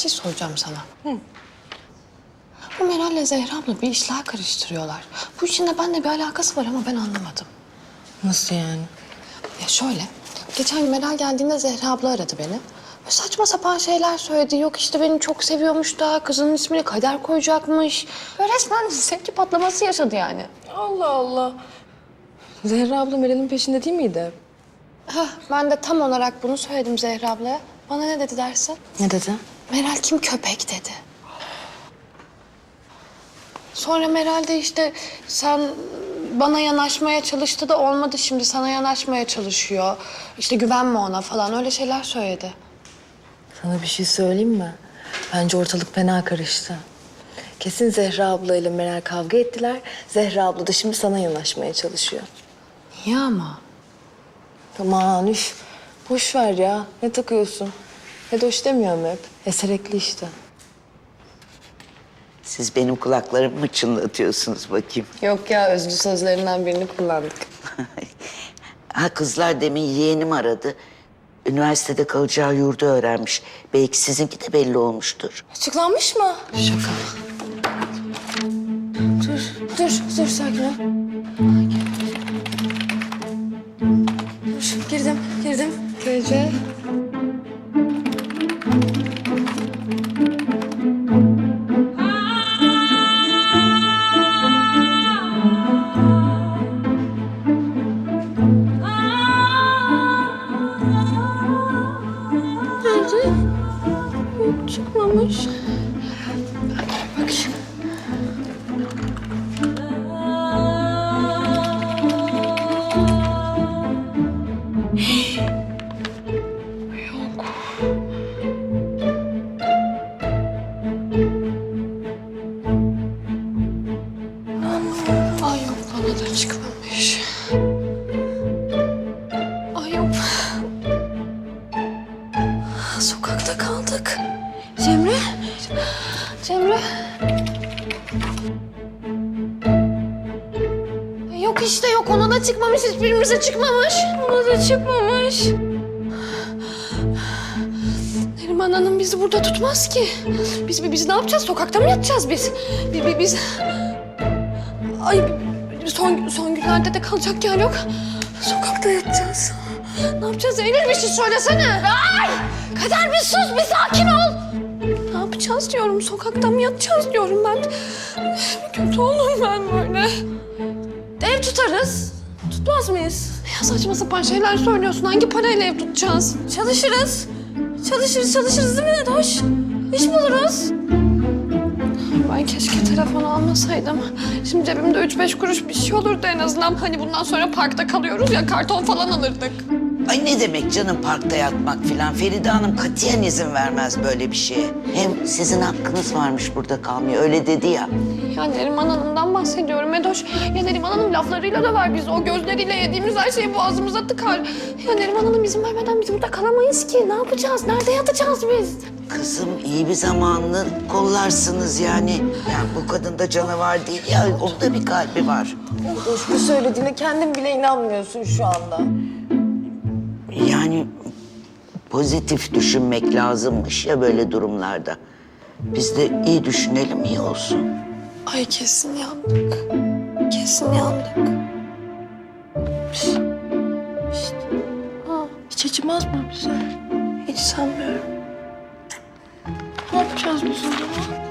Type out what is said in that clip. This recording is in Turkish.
şey soracağım sana. Bu Meral'le Zehra abla bir işler karıştırıyorlar. Bu işin de benimle bir alakası var ama ben anlamadım. Nasıl yani? Ya şöyle, geçen gün Meral geldiğinde Zehra abla aradı beni. Böyle saçma sapan şeyler söyledi. Yok işte beni çok seviyormuş da, kızının ismini Kader koyacakmış. Böyle resmen sevgi patlaması yaşadı yani. Allah Allah. Zehra abla Meral'in peşinde değil miydi? Hah, ben de tam olarak bunu söyledim Zehra ablaya. Bana ne dedi dersin? Ne dedi? Meral kim köpek dedi. Sonra Meral de işte sen bana yanaşmaya çalıştı da olmadı şimdi sana yanaşmaya çalışıyor. İşte güvenme ona falan öyle şeyler söyledi. Sana bir şey söyleyeyim mi? Bence ortalık fena karıştı. Kesin Zehra abla ile Meral kavga ettiler. Zehra abla da şimdi sana yanaşmaya çalışıyor. Niye ama? Aman üf. Boş ver ya. Ne takıyorsun? Hoş demiyorum hep. Eserekli işte. Siz benim kulaklarımı mı çınlatıyorsunuz bakayım? Yok ya özlü sözlerinden birini kullandık. ha kızlar demin yeğenim aradı. Üniversitede kalacağı yurdu öğrenmiş. Belki sizinki de belli olmuştur. Açıklanmış mı? Şaka. Dur, dur, dur sakin ol. Dur, girdim, girdim. Gece. Nerede? Yok, çıkmamış. Yok işte yok ona da çıkmamış hiçbirimize çıkmamış. Ona da çıkmamış. Neriman Hanım bizi burada tutmaz ki. Biz biz ne yapacağız? Sokakta mı yatacağız biz? Biz biz, biz... Ay son son günlerde de kalacak yer yok. Sokakta yatacağız. Ne yapacağız? Eylül bir şey söylesene. Ay! Kader bir sus bir sakin ol. Ne yapacağız diyorum. Sokakta mı yatacağız diyorum ben. Kötü oldum ben böyle. Ev tutarız. Tutmaz mıyız? Ya saçma sapan şeyler söylüyorsun. Hangi parayla ev tutacağız? Çalışırız. Çalışırız, çalışırız değil mi Nedoş? İş buluruz. Ben keşke telefonu almasaydım. Şimdi cebimde üç beş kuruş bir şey olurdu en azından. Hani bundan sonra parkta kalıyoruz ya karton falan alırdık. Ay ne demek canım parkta yatmak filan. Feride Hanım katiyen izin vermez böyle bir şeye. Hem sizin hakkınız varmış burada kalmaya. Öyle dedi ya. Ya Neriman Hanım'dan bahsediyorum Edoş. Ya Neriman Hanım laflarıyla da ver bizi. O gözleriyle yediğimiz her şeyi boğazımıza tıkar. Ya Neriman Hanım izin vermeden biz burada kalamayız ki. Ne yapacağız? Nerede yatacağız biz? Kızım iyi bir zamanını kollarsınız yani. Yani bu kadın da canavar değil ya. Onda bir kalbi var. Hoş bu söylediğine kendin bile inanmıyorsun şu anda. Yani pozitif düşünmek lazımmış ya böyle durumlarda. Biz de iyi düşünelim iyi olsun. Ay kesin yandık. Kesin yandık. Hiç acımaz mı bize? Hiç sanmıyorum. Ne yapacağız biz o zaman?